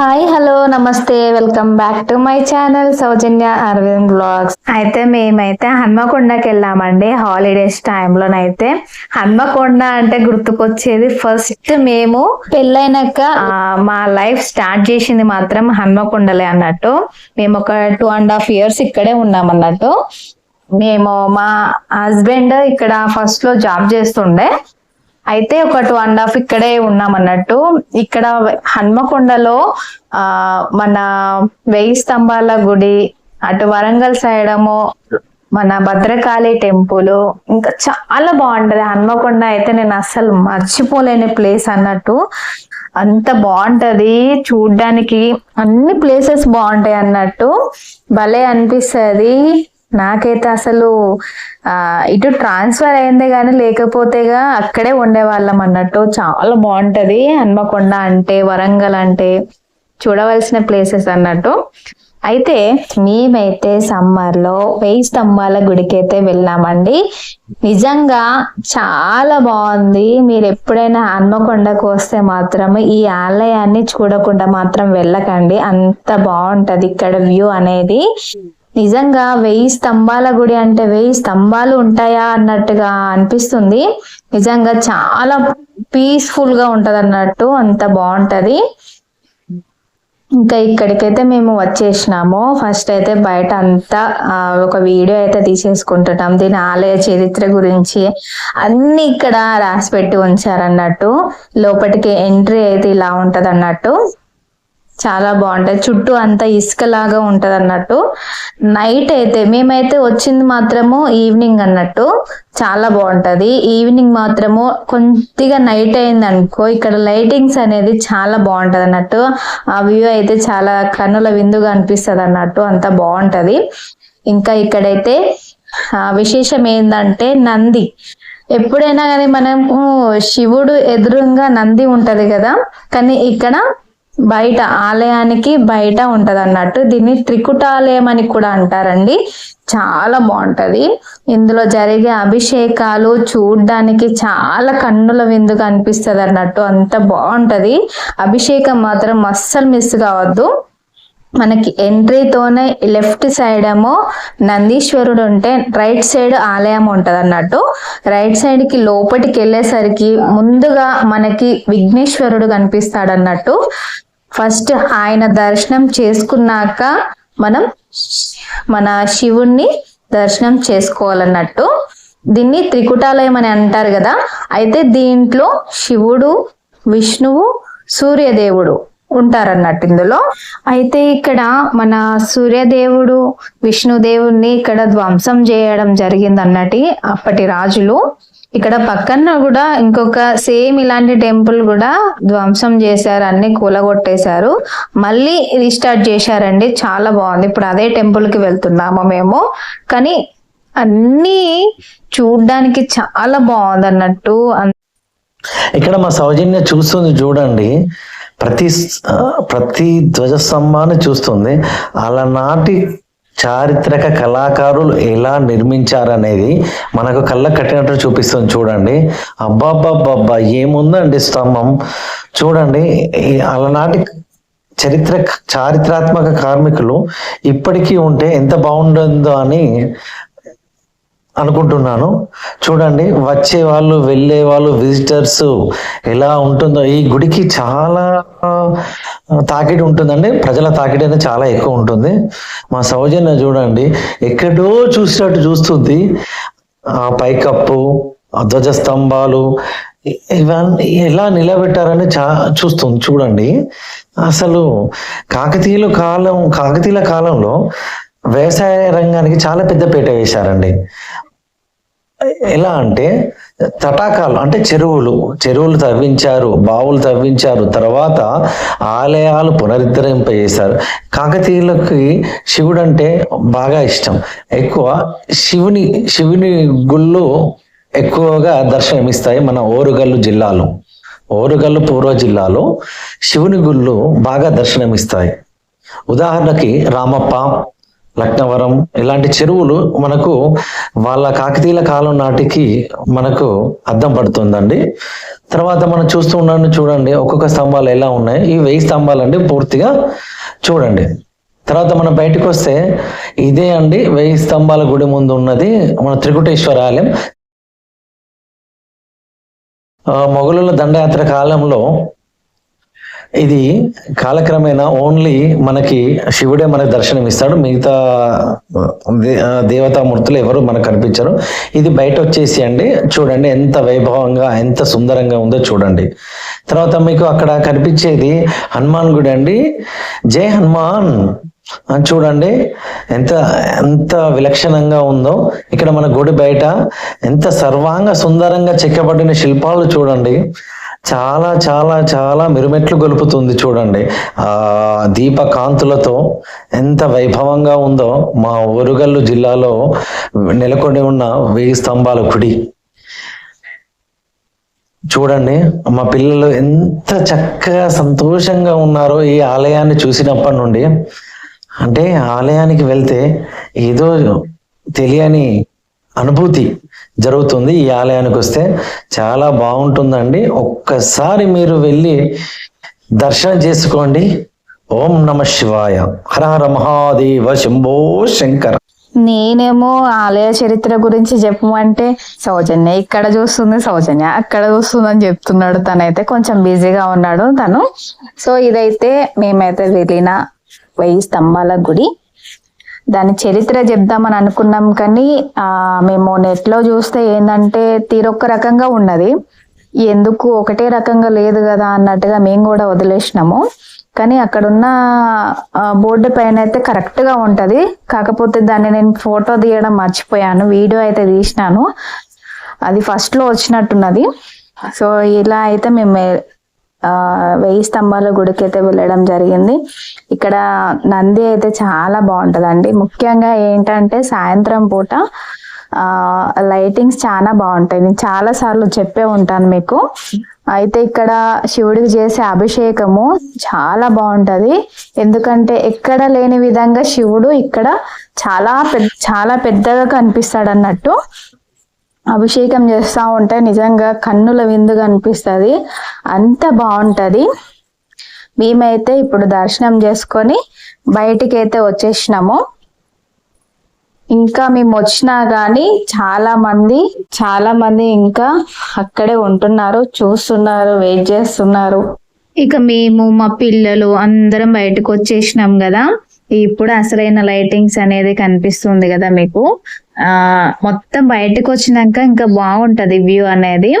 Hi hello namaste welcome back to my channel Soujanya Aravind vlogs. అయితే మేమైతే హన్మకొండకి వెళ్ళామండి holidays టైంలోనైతే. Hanamkonda అంటే గుర్తుకొచ్చేది ఫస్ట్ మేము పెళ్ళైనాక మా లైఫ్ స్టార్ట్ చేసింది మాత్రం హన్మకొండలే అన్నట్టు. మేము ఒక టూ అండ్ హాఫ్ ఇయర్స్ ఇక్కడే ఉన్నాం అన్నట్టు. మేము మా హస్బెండ్ ఇక్కడ ఫస్ట్లో జాబ్ చేస్తుండే. అయితే ఒక టూ అండ్ హాఫ్ ఇక్కడే ఉన్నాం అన్నట్టు. ఇక్కడ హన్మకొండలో ఆ మన వెయ్యి స్తంభాల గుడి అటు వరంగల్ సైడ్ ఏమో మన భద్రకాళి టెంపుల్ ఇంకా చాలా బాగుంటది. హన్మకొండ అయితే నేను అస్సలు మర్చిపోలేని ప్లేస్ అన్నట్టు. అంత బాగుంటది. చూడ్డానికి అన్ని ప్లేసెస్ బాగుంటాయి అన్నట్టు. భలే అనిపిస్తుంది. నాకైతే అసలు ఆ ఇటు ట్రాన్స్ఫర్ అయిందే కానీ లేకపోతేగా అక్కడే ఉండేవాళ్ళం అన్నట్టు. చాలా బాగుంటది. హన్మకొండ అంటే వరంగల్ అంటే చూడవలసిన ప్లేసెస్ అన్నట్టు. అయితే మేమైతే సమ్మర్లో వెయ్యి స్తంభాల గుడికి అయితే వెళ్ళామండి. నిజంగా చాలా బాగుంది. మీరు ఎప్పుడైనా హన్మకొండకు వస్తే మాత్రం ఈ ఆలయాన్ని చూడకుండా మాత్రం వెళ్ళకండి. అంత బాగుంటది ఇక్కడ వ్యూ అనేది. నిజంగా వెయ్యి స్తంభాల గుడి అంటే వెయ్యి స్తంభాలు ఉంటాయా అన్నట్టుగా అనిపిస్తుంది. నిజంగా చాలా పీస్ఫుల్గా ఉంటది అన్నట్టు అంత బాగుంటది. ఇంకా ఇక్కడికైతే మేము వచ్చేసినాము. ఫస్ట్ అయితే బయట అంతా ఒక వీడియో అయితే తీసేసుకుంటున్నాం. దీని ఆలయ చరిత్ర గురించి అన్ని ఇక్కడ రాసి పెట్టి ఉంచారన్నట్టు. లోపలికి ఎంట్రీ అయితే ఇలా ఉంటది అన్నట్టు చాలా బాగుంటాయి. చుట్టూ అంతా ఇసుకలాగా ఉంటది అన్నట్టు నైట్ అయితే మేమైతే వచ్చింది మాత్రము ఈవినింగ్ అన్నట్టు. చాలా బాగుంటది. ఈవినింగ్ మాత్రము కొద్దిగా నైట్ అయింది అనుకో ఇక్కడ లైటింగ్స్ అనేది చాలా బాగుంటది అన్నట్టు ఆ వ్యూ అయితే చాలా కన్నుల విందుగా అనిపిస్తుంది అన్నట్టు అంత బాగుంటది. ఇంకా ఇక్కడైతే ఆ విశేషం ఏంటంటే నంది. ఎప్పుడైనా కానీ మనము శివుడు ఎదురుగా నంది ఉంటది కదా. కానీ ఇక్కడ బయట ఆలయానికి బయట ఉంటది అన్నట్టు దీన్ని త్రికుటాలయం అని కూడా అంటారండి. చాలా బాగుంటది. ఇందులో జరిగే అభిషేకాలు చూడ్డానికి చాలా కన్నుల విందుగా అనిపిస్తుంది అన్నట్టు అంత బాగుంటది. అభిషేకం మాత్రం అస్సలు మిస్ కావద్దు. మనకి ఎంట్రీతోనే లెఫ్ట్ సైడ్ ఏమో నందీశ్వరుడు ఉంటే రైట్ సైడ్ ఆలయం ఉంటది అన్నట్టు రైట్ సైడ్కి లోపలికి వెళ్ళేసరికి ముందుగా మనకి విఘ్నేశ్వరుడు కనిపిస్తాడు అన్నట్టు ఫస్ట్ ఆయన దర్శనం చేసుకున్నాక మనం మన శివుణ్ణి దర్శనం చేసుకోవాలన్నట్టు. దీన్ని త్రికుటాలయం అని అంటారు కదా. అయితే దీంట్లో శివుడు విష్ణువు సూర్యదేవుడు ఉంటారన్నట్టు ఇందులో. అయితే ఇక్కడ మన సూర్యదేవుడు విష్ణుదేవుణ్ణి ఇక్కడ ధ్వంసం చేయడం జరిగింది అన్నటి అప్పటి రాజులు. ఇక్కడ పక్కన కూడా ఇంకొక సేమ్ ఇలాంటి టెంపుల్ కూడా ధ్వంసం చేశారు అన్ని కూలగొట్టేశారు. మళ్ళీ రీస్టార్ట్ చేశారండి. చాలా బాగుంది. ఇప్పుడు అదే టెంపుల్కి వెళ్తున్నాము మేము. కానీ అన్ని చూడడానికి చాలా బాగుంది అన్నట్టు ఇక్కడ మా సౌజన్య చూస్తుంది చూడండి. ప్రతి ప్రతి ధ్వజస్తంభాన్ని చూస్తుంది. అలా నాటి చారిత్రక కళాకారులు ఎలా నిర్మించారనేది మనకు కళ్ళ కట్టినట్టు చూపిస్తుంది చూడండి. అబ్బాబ్బాబ్బా ఏముందండి స్తంభం? చూడండి అలనాటి చరిత్ర చారిత్రాత్మక కార్మికులు ఇప్పటికీ ఉంటే ఎంత బాగుంటుందో అని అనుకుంటున్నాను. చూడండి వచ్చే వాళ్ళు వెళ్ళే వాళ్ళు విజిటర్స్ ఎలా ఉంటుందో. ఈ గుడికి చాలా తాకిడి ఉంటుందండి. ప్రజల తాకిడి అనేది చాలా ఎక్కువ ఉంటుంది. మా సౌజన్య చూడండి ఎక్కడో చూసినట్టు చూస్తుంది. ఆ పైకప్పు ఆ ధ్వజస్తంభాలు ఇవన్నీ ఎలా నిలబెట్టారని చా చూస్తుంది చూడండి. అసలు కాకతీయుల కాలం కాకతీయుల కాలంలో వ్యవసాయ రంగానికి చాలా పెద్ద పీట వేశారండి. ఎలా అంటే తటాకాలు అంటే చెరువులు చెరువులు తవ్వించారు బావులు తవ్వించారు తర్వాత ఆలయాలు పునరుద్ధరింపజేశారు. కాకతీయులకి శివుడు అంటే బాగా ఇష్టం. ఎక్కువ శివుని శివుని గుళ్ళు ఎక్కువగా దర్శనమిస్తాయి మన ఓరుగల్లు జిల్లాలో. ఓరుగల్లు పూర్వ జిల్లాలో శివుని గుళ్ళు బాగా దర్శనమిస్తాయి. ఉదాహరణకి రామప్ప లక్నవరం ఇలాంటి చెరువులు మనకు వాళ్ళ కాకతీయుల కాలం నాటికి మనకు అద్దం పడుతుందండి. తర్వాత మనం చూస్తూ ఉన్నాను చూడండి ఒక్కొక్క స్తంభాలు ఎలా ఉన్నాయి? ఈ వెయ్యి స్తంభాలు అండి పూర్తిగా చూడండి. తర్వాత మనం బయటకు వస్తే ఇదే అండి వెయ్యి స్తంభాల గుడి ముందు ఉన్నది మన త్రికుటేశ్వర ఆలయం. మొఘలుల దండయాత్ర కాలంలో ఇది కాలక్రమేణా ఓన్లీ మనకి శివుడే మనకు దర్శనం ఇస్తాడు మిగతా దేవతామూర్తులు ఎవరు మనకు కనిపించరు. ఇది బయట వచ్చేసి అండి చూడండి ఎంత వైభవంగా ఎంత సుందరంగా ఉందో చూడండి. తర్వాత మీకు అక్కడ కనిపించేది హనుమాన్ గుడి అండి. జై హనుమాన్! అని చూడండి ఎంత ఎంత విలక్షణంగా ఉందో. ఇక్కడ మన గుడి బయట ఎంత సర్వాంగ సుందరంగా చెక్కబడిన శిల్పాలు చూడండి. చాలా చాలా చాలా మిరుమెట్లు గొలుపుతుంది చూడండి. ఆ దీప కాంతులతో ఎంత వైభవంగా ఉందో మా ఓరుగల్లు జిల్లాలో నెలకొని ఉన్న వెయ్యి స్తంభాల గుడి. చూడండి మా పిల్లలు ఎంత చక్కగా సంతోషంగా ఉన్నారో ఈ ఆలయాన్ని చూసినప్పటి నుండి. అంటే ఆలయానికి వెళ్తే ఏదో తెలియని అనుభూతి జరుగుతుంది. ఈ ఆలయానికి వస్తే చాలా బాగుంటుందండి. ఒక్కసారి మీరు వెళ్ళి దర్శనం చేసుకోండి. ఓం నమ శివాయ. హర హర మహాదేవ శంభో శంకర. నేనేమో ఆలయ చరిత్ర గురించి చెప్పమంటే సౌజన్య ఇక్కడ చూస్తుంది సౌజన్య అక్కడ చూస్తుంది అని చెప్తున్నాడు. తనైతే కొంచెం బిజీగా ఉన్నాడు తను. సో ఇదైతే మేమైతే వెళ్ళిన వెయ్యి స్తంభాల గుడి. దాని చరిత్ర చెప్దామని అనుకున్నాం కానీ ఆ మేము నెట్లో చూస్తే ఏంటంటే తీరొక్క రకంగా ఉన్నది. ఎందుకు ఒకటే రకంగా లేదు కదా అన్నట్టుగా మేము కూడా వదిలేసినాము. కానీ అక్కడున్న బోర్డు పైన అయితే కరెక్ట్గా ఉంటది. కాకపోతే దాన్ని నేను ఫోటో తీయడం మర్చిపోయాను. వీడియో అయితే తీసినాను. అది ఫస్ట్లో వచ్చినట్టున్నది. సో ఇలా అయితే మేము ఆ, వెయ్యి స్తంభాల గుడికి అయితే వెళ్ళడం జరిగింది. ఇక్కడ నంది అయితే చాలా బాగుంటుందండి. ముఖ్యంగా ఏంటంటే సాయంత్రం పూట లైటింగ్స్ చాలా బాగుంటాయి. నేను చాలా సార్లు చెప్పే ఉంటాను మీకు. అయితే ఇక్కడ శివుడికి చేసే అభిషేకము చాలా బాగుంటది. ఎందుకంటే ఎక్కడ లేని విధంగా శివుడు ఇక్కడ చాలా పెద్ద చాలా పెద్దగా కనిపిస్తాడు అన్నట్టు అభిషేకం చేస్తూ ఉంటే నిజంగా కన్నుల విందుగా అనిపిస్తుంది అంత బాగుంటది. మేమైతే ఇప్పుడు దర్శనం చేసుకొని బయటికి అయితే వచ్చేసినాము. ఇంకా మేము వచ్చినా కానీ చాలా మంది చాలా మంది ఇంకా అక్కడే ఉంటున్నారు చూస్తున్నారు వెయిట్ చేస్తున్నారు. ఇక మేము మా పిల్లలు అందరం బయటకు వచ్చేసినాం కదా. ఇప్పుడు అసలైన లైటింగ్స్ అనేది కనిపిస్తుంది కదా మీకు. ఆ మొత్తం బయటకు వచ్చినాక ఇంకా బాగుంటది వ్యూ అనేది.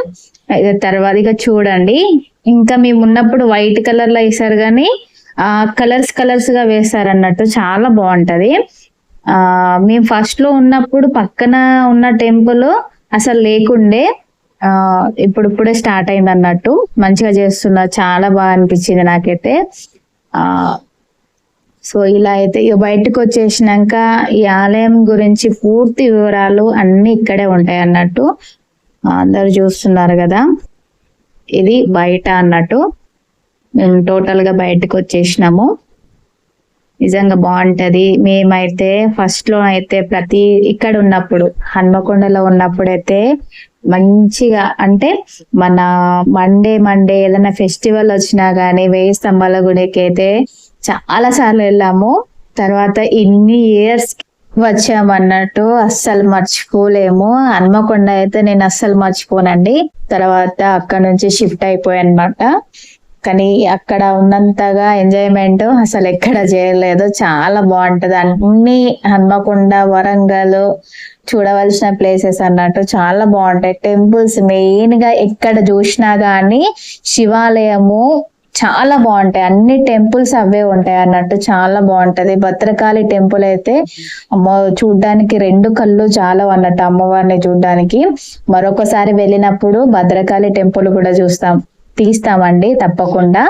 తర్వాత ఇక చూడండి. ఇంకా మేము ఉన్నప్పుడు వైట్ కలర్లో వేసారు కానీ ఆ కలర్స్ కలర్స్గా వేస్తారు అన్నట్టు చాలా బాగుంటది. ఆ మేము ఫస్ట్లో ఉన్నప్పుడు పక్కన ఉన్న టెంపుల్ అసలు లేకుండే ఆ ఇప్పుడు ఇప్పుడే స్టార్ట్ అయింది అన్నట్టు మంచిగా చేస్తున్నారు చాలా బాగా అనిపించింది నాకైతే. ఆ సో ఇలా అయితే ఇక బయటకు వచ్చేసినాక ఈ ఆలయం గురించి పూర్తి వివరాలు అన్ని ఇక్కడే ఉంటాయి అన్నట్టు అందరు చూస్తున్నారు కదా. ఇది బయట అన్నట్టు మేము టోటల్గా బయటకు వచ్చేసినాము. నిజంగా బాగుంటది. మేమైతే ఫస్ట్లో అయితే ప్రతి ఇక్కడ ఉన్నప్పుడు హన్మకొండలో ఉన్నప్పుడు అయితే మంచిగా అంటే మన మండే మండే ఏదైనా ఫెస్టివల్ వచ్చినా గానీ వేయి స్తంభాల గుడికి అయితే చాలా సార్లు వెళ్ళాము. తర్వాత ఇన్ని ఇయర్స్ వచ్చామన్నట్టు అస్సలు మర్చిపోలేము. హన్మకొండ అయితే నేను అస్సలు మర్చిపోనండి. తర్వాత అక్కడ నుంచి షిఫ్ట్ అయిపోయానమాట. కానీ అక్కడ ఉన్నంతగా ఎంజాయ్మెంట్ అసలు ఎక్కడ చేయలేదు. చాలా బాగుంటది. అన్ని హన్మకొండ వరంగల్ చూడవలసిన ప్లేసెస్ అన్నట్టు చాలా బాగుంటాయి. టెంపుల్స్ మెయిన్గా ఎక్కడ చూసినా గానీ శివాలయము చాలా బాగుంటాయి. అన్ని టెంపుల్స్ అవే ఉంటాయి అన్నట్టు చాలా బాగుంటది. భద్రకాళి టెంపుల్ అయితే అమ్మ చూడ్డానికి రెండు కళ్ళు చాలా అన్నట్టు అమ్మవారిని చూడ్డానికి. మరొకసారి వెళ్ళినప్పుడు భద్రకాళి టెంపుల్ కూడా చూస్తాం. తీస్తామండి తప్పకుండా.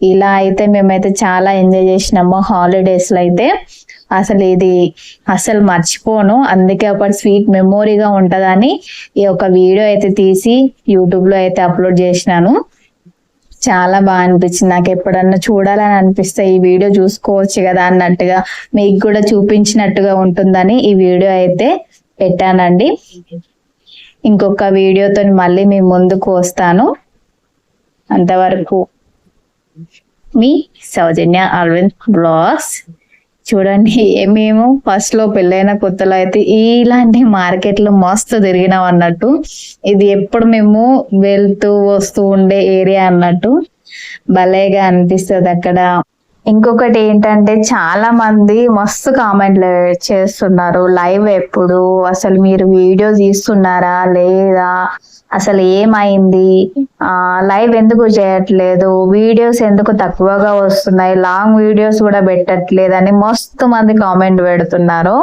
ఇలా అయితే మేమైతే చాలా ఎంజాయ్ చేసినాము హాలిడేస్లో అయితే. అసలు ఇది అసలు మర్చిపోను. అందుకే ఒక స్వీట్ మెమోరీగా ఉంటదని ఈ ఒక వీడియో అయితే తీసి యూట్యూబ్లో అయితే అప్లోడ్ చేసినాను. చాలా బాగా అనిపించింది. నాకు ఎప్పుడన్నా చూడాలని అనిపిస్తే ఈ వీడియో చూసుకోవచ్చు కదా అన్నట్టుగా మీకు కూడా చూపించినట్టుగా ఉంటుందని ఈ వీడియో అయితే పెట్టానండి. ఇంకొక వీడియోతో మళ్ళీ మీ ముందుకు వస్తాను. అంతవరకు మీ సౌజన్య అరవింద్ బ్లాగ్స్. చూడండి మేము ఫస్ట్లో పెళ్ళైన కొత్తలో అయితే ఇలాంటి మార్కెట్లో మస్తు తిరిగినాం అన్నట్టు. ఇది ఎప్పుడు మేము వెళ్తూ వస్తూ ఉండే ఏరియా అన్నట్టు. భలేగా అనిపిస్తుంది అక్కడ. ఇంకొకటి ఏంటంటే చాలా మంది మస్తు కామెంట్లు చేస్తున్నారు. లైవ్ ఎప్పుడు? అసలు మీరు వీడియో తీస్తున్నారా? లేదా? అసలు ఏమైంది? ఆ లైవ్ ఎందుకు చేయట్లేదు? వీడియోస్ ఎందుకు తక్కువగా వస్తున్నాయి? లాంగ్ వీడియోస్ కూడా పెట్టట్లేదు అని మస్తు మంది కామెంట్ పెడుతున్నారు.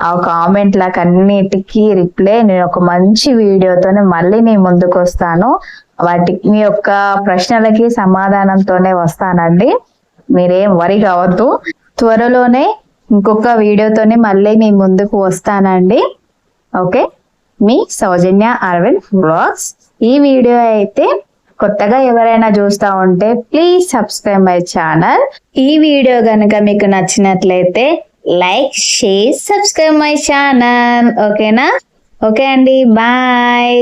ఆ కామెంట్లకు అన్నిటికీ రిప్లై నేను ఒక మంచి వీడియోతోనే మళ్ళీ నేను ముందుకు వస్తాను వాటి మీ యొక్క ప్రశ్నలకి సమాధానంతోనే వస్తానండి. మీరేం వరి కావద్దు. త్వరలోనే ఇంకొక వీడియోతోనే మళ్ళీ మీ ముందుకు వస్తానండి. ఓకే? మీ సౌజన్య అరవింద్ బ్లాగ్స్. ఈ వీడియో అయితే కొత్తగా ఎవరైనా చూస్తా ఉంటే ప్లీజ్ సబ్స్క్రైబ్ మై ఛానల్ ఈ వీడియో కనుక మీకు నచ్చినట్లయితే like share subscribe my channel ఓకేనా? ఓకే అండి. బాయ్